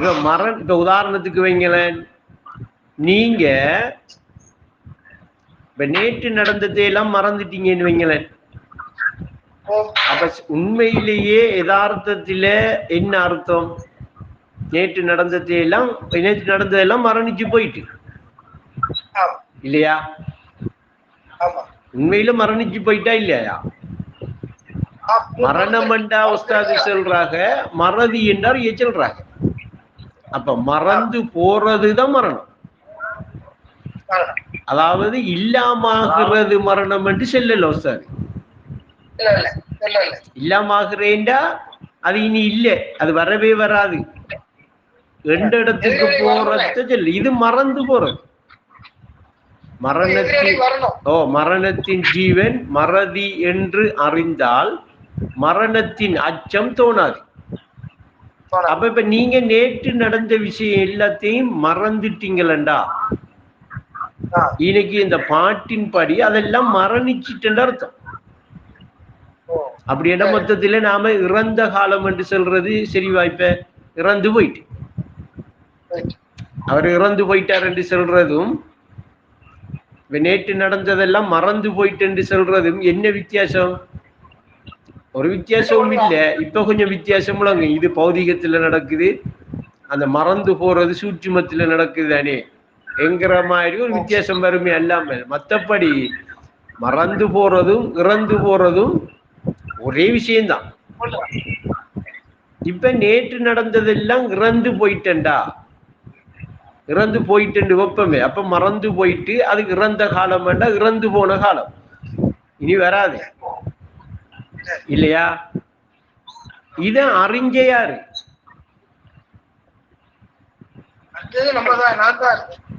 இப்ப மரண இப்ப உதாரணத்துக்கு வைங்களேன். நீங்க இப்ப நேற்று நடந்ததை எல்லாம் மறந்துட்டீங்கன்னு வைங்களேன். அப்ப உண்மையிலேயே யதார்த்தத்தில என்ன அர்த்தம்? நேற்று நடந்ததை எல்லாம் நேற்று நடந்ததெல்லாம் மரணிச்சு போயிட்டு. இல்லையா? உண்மையில மரணிச்சு போயிட்டா இல்லையா? மரணம் என்றா உஸ்தாது சொல்றாங்க மறதி என்றார் ஏ சொல்றாங்க. அப்ப மறந்து போறதுதான் மரணம். அதாவது இல்லாமாகிறது மரணம் என்று சொல்லல இல்ல இல்லாமாகிறேன்டா அது இனி இல்லை. அது வரவே வராது. எந்த இடத்துக்கு போறத சொல்லு இது மறந்து போறது. மரணத்தின் ஓ மரணத்தின் ஜீவன் மறதி என்று அறிந்தால் மரணத்தின் அச்சம் தோணாது. அப்ப இப்ப நீங்க நேற்று நடந்த விஷயம் எல்லாத்தையும் மறந்துட்டீங்களண்டா. இன்னைக்கு இந்த பாட்டின் படி அதெல்லாம் மரணிச்சிட்டுன்னு அர்த்தம். ஓ. அப்படின்னா மொத்தத்துல நாம இறந்த காலம் என்று சொல்றது சரி வாய்ப்ப. இறந்து போயிட்டு. அவர் இறந்து போயிட்டார் என்று சொல்றதும் நேற்று நடந்ததெல்லாம் மறந்து போயிட்டு என்று சொல்றதும் என்ன வித்தியாசம்? ஒரு வித்தியாசமும் இல்ல. இப்ப கொஞ்சம் வித்தியாசம் முழங்க இது பௌதிகத்துல நடக்குது. அந்த மறந்து போறது சூட்சுமத்துல நடக்குது தானே. என்கிற மாதிரி ஒரு வித்தியாசம் வருமே எல்லாமே மத்தபடி மறந்து போறதும் இறந்து போறதும் ஒரே விஷயம்தான். இப்ப நேற்று நடந்ததெல்லாம் இறந்து போயிட்டேன்டா. இறந்து போயிட்டு வெப்பமே. அப்ப மறந்து போயிட்டு அதுக்கு இறந்த காலம் வேண்டாம் இறந்து போன காலம். இனி வராது இல்லையா இத அறிஞ்ச யாரு அடுத்தது நம்ம தான் நான் தான்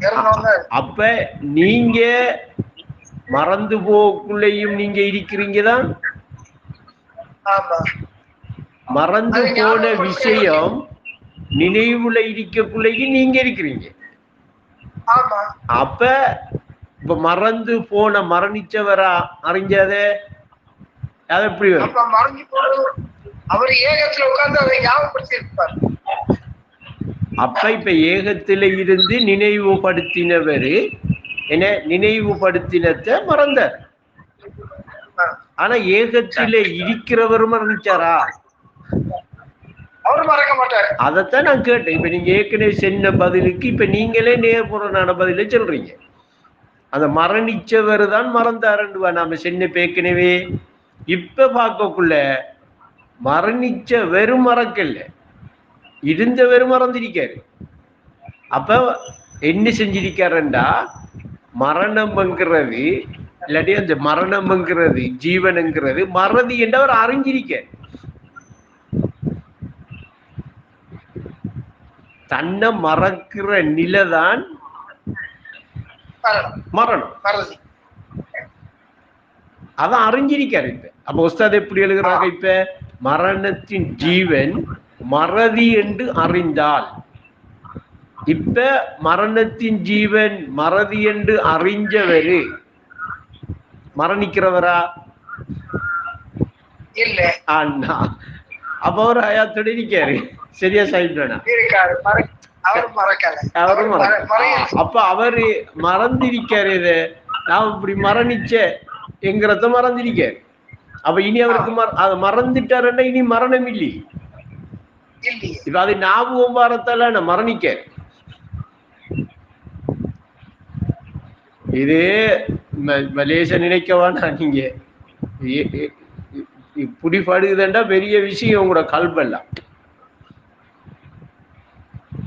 இறந்தவன் தான் அப்ப நீங்க மறந்து போக்குள்ளேயும் நீங்க இருக்கிறீங்க தான் ஆமா. மறந்து போன விஷயம் நினைவுல இருக்கக்குள்ளேயும் நீங்க இருக்கிறீங்க. அப்ப இப்ப மறந்து போன மரணிச்சவரா அறிஞ்சதே? அது எப்படி அப்ப மறைஞ்சு அவர் ஏகத்துல உட்கார்ந்து அதை ஞாபகப்படுத்தி இருப்பார் அப்ப இப்ப ஏகத்துல இருந்து நினைவுபடுத்தினவரு என்ன? நினைவுபடுத்தினத மறந்தார். ஆனா ஏகத்தில இருக்கிறவர் மரணிச்சாரா அவர் மறக்க மாட்டாரு. அதைத்தான் நான் கேட்டேன். இப்ப நீங்க ஏற்கனவே சொன்ன பதிலுக்கு இப்ப நீங்களே நேர்புறனான பதில சொல்றீங்க. அந்த மரணிச்சவர் தான் மறந்தாருண்டுவா நாம சென்ன ஏற்கனவே இப்ப பார்க்கக்குள்ள மரணிச்ச வெறும் மறக்கல இருந்தவர் மறந்திருக்காரு அப்ப என்ன செஞ்சிருக்காருண்டா? மரணம்ங்கிறது இல்லாட்டி அந்த மரணம்ங்கிறது ஜீவனுங்கிறது மறதி என்று அவர் அறிஞ்சிருக்கார். தன்னை மறக்கிற நிலைதான் மரணம். மரணம். அதான் அறிஞ்சிருக்காரு இப்ப. அப்ப உஸ்தாத் எப்படி எழுதுறாங்க இப்ப? மரணத்தின் ஜீவன் மறதி என்று அறிந்தால். இப்ப மரணத்தின் ஜீவன் மறதி என்று அறிஞ்சவரு மரணிக்கிறவரா? இல்ல. அண்ணா. அப்ப அவர் ஹயாத்தோட இருக்காரு. சரியா மறக்கல. அவரும். அப்ப அவரு மறந்திருக்காரு இத. நான் இப்படி மரணிச்ச என்கிறத மறந்திருக்காரு அப்ப இனி அவருக்கு அது மறந்துட்டாருன்னா இனி மரணம் இல்லை. இப்ப அது ஞாபகம் வரத்தால நான் மரணிக்க. இது மலேசியா நினைக்க வேண்டாம் நீங்க. புடிப்படுகுதுண்டா பெரிய விஷயம் உங்களோட கல்வெல்லாம்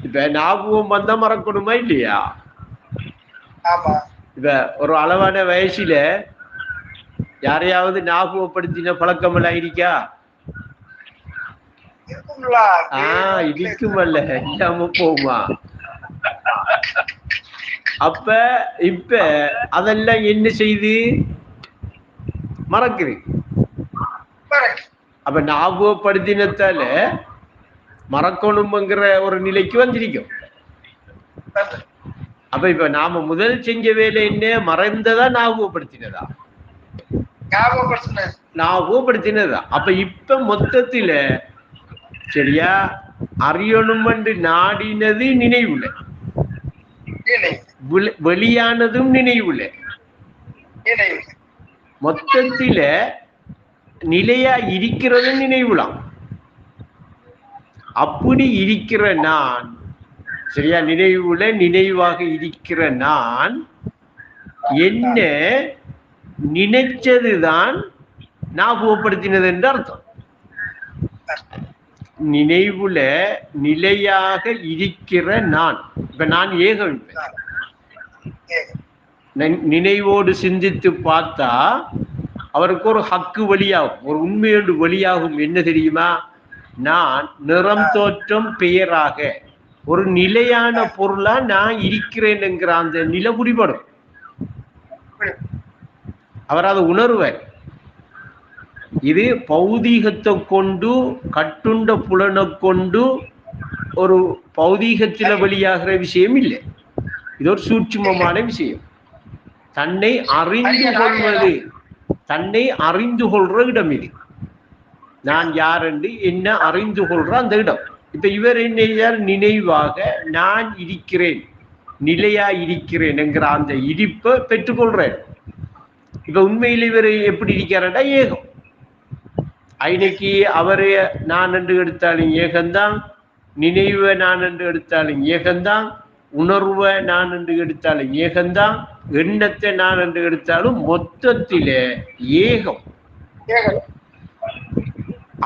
இப்ப ஞாபகம் வந்தா மறக்கணுமா இல்லையா? ஆமா. இப்ப ஒரு அளவான வயசுல யாரையாவது ஞாபகப்படுத்தின பழக்கம் எல்லாம் இருக்கா ஆஹ் இருக்குமல்ல. இல்லாம போகுமா? அப்ப இப்ப அதெல்லாம் என்ன செய்து? மறக்குது. மறக்க. அப்ப ஞாபகப்படுத்தினத்தால மறக்கணும்ங்கிற ஒரு நிலைக்கு வந்திருக்கும். வந்து. அப்ப இப்ப நாம முதல் செஞ்ச வேலை என்ன? மறந்ததா ஞாபகப்படுத்தினதா? ஞாபகப்படுத்தினது அப்ப இப்ப மொத்தத்துல சரியா? அறியணும் என்று நாடினது நினைவுல. வெளியானதும் நினைவுல. மொத்தத்தில நிலையா இருக்கிறது நினைவுலாம். அப்படி இருக்கிற நான் சரியா? நினைவுல நினைவாக இருக்கிற நான் என்ன நினைச்சதுதான் ஞாபகப்படுத்தினது என்று அர்த்தம். நினைவுல நிலையாக இருக்கிற நான். இப்ப நான் ஏகம் இப்ப. நி- நினைவோடு சிந்தித்து பார்த்தா அவருக்கு ஒரு ஹக்கு வழியாகும். ஒரு உண்மையோடு வழியாகும். என்ன தெரியுமா? நான் நிறம் தோற்றம் பெயராக ஒரு நிலையான பொருளா நான் இருக்கிறேன் என்கிற அந்த நிலை புரிபடும் அவர் அதை உணர்வார். இது பௌதீகத்தை கொண்டு கட்டுண்ட புலனை கொண்டு ஒரு பௌதீகத்தில வெளியாகிற விஷயம் இல்லை. இது ஒரு சூட்சுமமான விஷயம். தன்னை அறிந்து கொள்வது தன்னை அறிந்து கொள்ற இடம் இது. நான் யார் என்று என்ன அறிந்து கொள்ற அந்த இடம். இப்ப இவர் என்ன? நினைவாக நான் இருக்கிறேன். நிலையா இருக்கிறேன் என்கிற அந்த இருப்பை பெற்றுக்கொள்றார். இப்ப உண்மையில் இவர் எப்படி இருக்கிறாரா ஏகம். ஐனைக்கு அவரே நான் என்று எடுத்தாலும் ஏகம்தான் நினைவை நான் என்று எடுத்தாலும் ஏகம்தான் உணர்வை நான் என்று எடுத்தாலும் ஏகம்தான் எண்ணத்தை நான் என்று எடுத்தாலும் மொத்தத்திலே ஏகம்.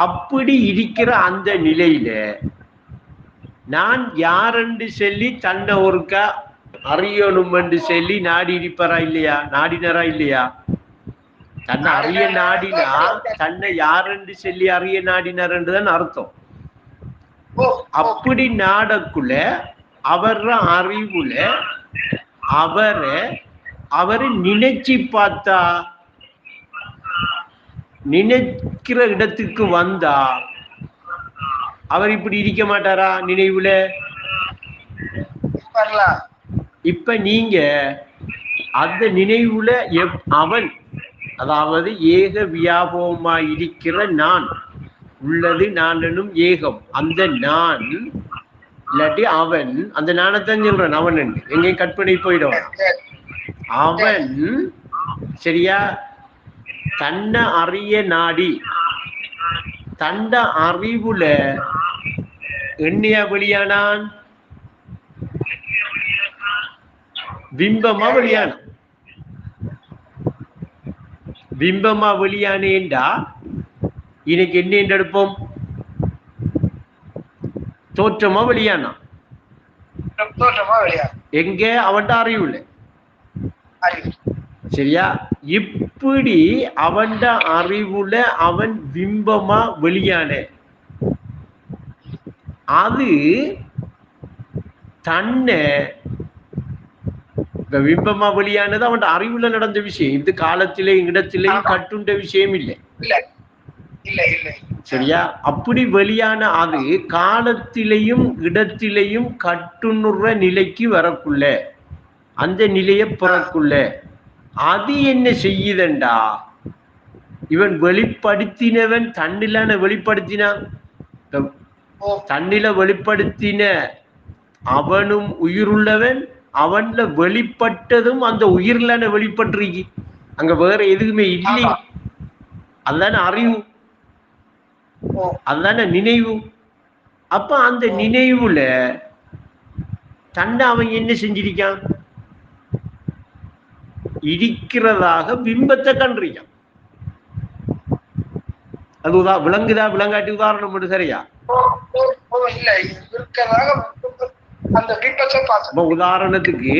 அப்படி இருக்கிற அந்த நிலையில நான் யாரென்று சொல்லி தன்னை ஒருக்கா அறியணும் என்று சொல்லி நாடி இருப்பாரா இல்லையா? நாடினரா இல்லையா? தன்னை அறிய நாடினா தன்னை யாரென்று சொல்லி அறிய நாடினார் என்றுதான் அர்த்தம். அப்படி நாடக்குள்ள அவர அறிவுல அவரை அவரை நினைச்சு பார்த்தா நினைக்கிற இடத்துக்கு வந்தா அவர் இப்படி இருக்க மாட்டாரா நினைவுல? வரலாம். இப்ப நீங்க அந்த நினைவுல எப்- அவன் அதாவது ஏக வியாபகமா இருக்கிற நான் உள்ளது நான் எனும் ஏகம் அந்த நான் இல்லாட்டி அவன் அந்த நானத்தான் சொல்றேன் அவன் என்று. எங்கேயும் கற்பனை போயிடுவான். அவன் சரியா? தன்னை அறிய நாடி தண்ட அறிவுல எண்ணியா வெளியானான்? பிம்பமா வெளியானான் பிம்பமா வெளியானேண்டா இன்னைக்கு என்ன என்று எடுப்போம்? தோற்றமா வெளியானான் தோற்றமா வெளியா எங்க? அவன்ட அறிவுல அறிவு. சரியா? இப்படி அவன்ட அறிவுல அவன் பிம்பமா வெளியான அது தன்னை இப்ப பிம்பமா வெளியானது அவன் அறிவுல நடந்த விஷயம். இது காலத்திலேயும் இடத்திலேயும். கட்டுண்ட விஷயம் இல்லை. சரியா? அப்படி வெளியான அது காலத்திலையும் இடத்திலையும் கட்டுணுற நிலைக்கு வரக்குள்ள அந்த நிலைய பிறக்குள்ள. அது என்ன செய்யுதண்டா? இவன் வெளிப்படுத்தினவன் தன்னிலான வெளிப்படுத்தினான். இந்த தன்னில வெளிப்படுத்தின அவனும் உயிருள்ளவன் அவன்ல வெளிப்பட்டதும் அந்த உயிர்லான வெளிப்பட்டிருக்கு? அங்க வேற எதுவுமே இல்லை. அதுதானே அறிவு. அதுதானே நினைவு. அப்ப அந்த நினைவுல தன்னை அவன் என்ன செஞ்சிருக்கான்? இருக்கிறதாக பிம்பத்தை கண்டிருக்கான். அது விளங்குதா விளங்காட்டி உதாரணம் மட்டும் சரியா? இருக்கிறதாக அந்த பிம்பத்தை பார்த்தோம் உதாரணத்துக்கு